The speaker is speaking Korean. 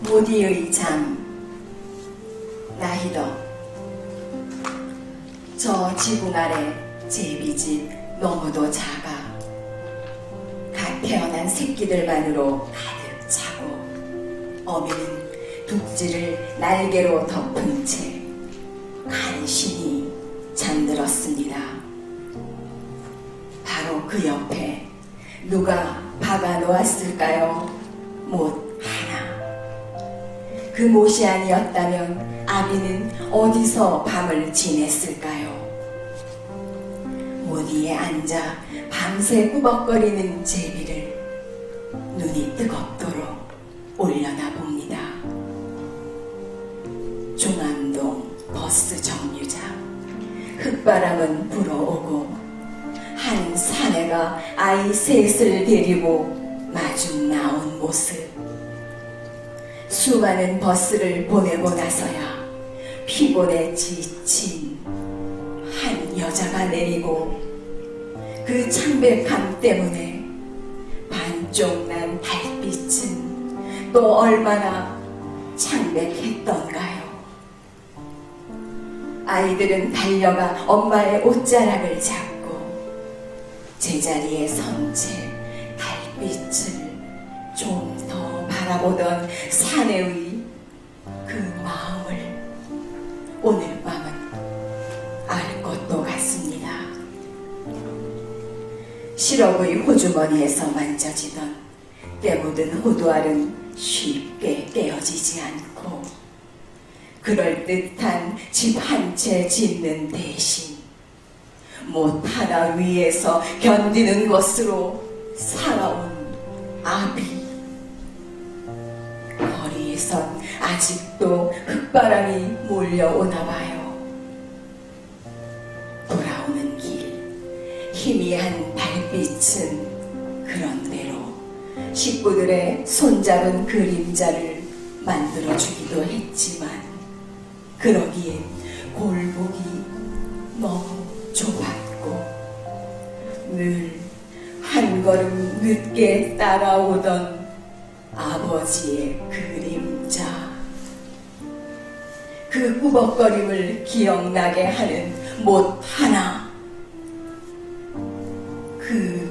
모디의 잠 나히더 저 지붕 아래 제비집 너무도 작아 갓 태어난 새끼들만으로 가득 차고 어미는 둑지를 날개로 덮은 채 간신히 잠들었습니다. 바로 그 옆에 누가 박아 놓았을까요? 못. 그 못이 아니었다면 아비는 어디서 밤을 지냈을까요? 모디에 앉아 밤새 꾸벅거리는 제비를 눈이 뜨겁도록 올려나 봅니다. 중암동 버스 정류장 흙바람은 불어오고 한 사내가 아이 셋을 데리고 마중 나온 모습 수많은 버스를 보내고 나서야 피곤에 지친 한 여자가 내리고 그 창백함 때문에 반쪽 난 달빛은 또 얼마나 창백했던가요. 아이들은 달려가 엄마의 옷자락을 잡고 제자리에 선 채 달빛을 좀더 바라보던 사내의 그 마음을 오늘 밤은 알 것도 같습니다. 실업의 호주머니에서 만져지던 때묻은 호두알은 쉽게 깨어지지 않고 그럴듯한 집 한 채 짓는 대신 못 하나 위에서 견디는 것으로 살 아직도 흙바람이 몰려오나 봐요. 돌아오는 길 희미한 달빛은 그런대로 식구들의 손잡은 그림자를 만들어주기도 했지만 그러기엔 골목이 너무 좁았고 늘 한 걸음 늦게 따라오던 아버지의 그림자 그 꾸벅거림을 기억나게 하는 못 하나? 그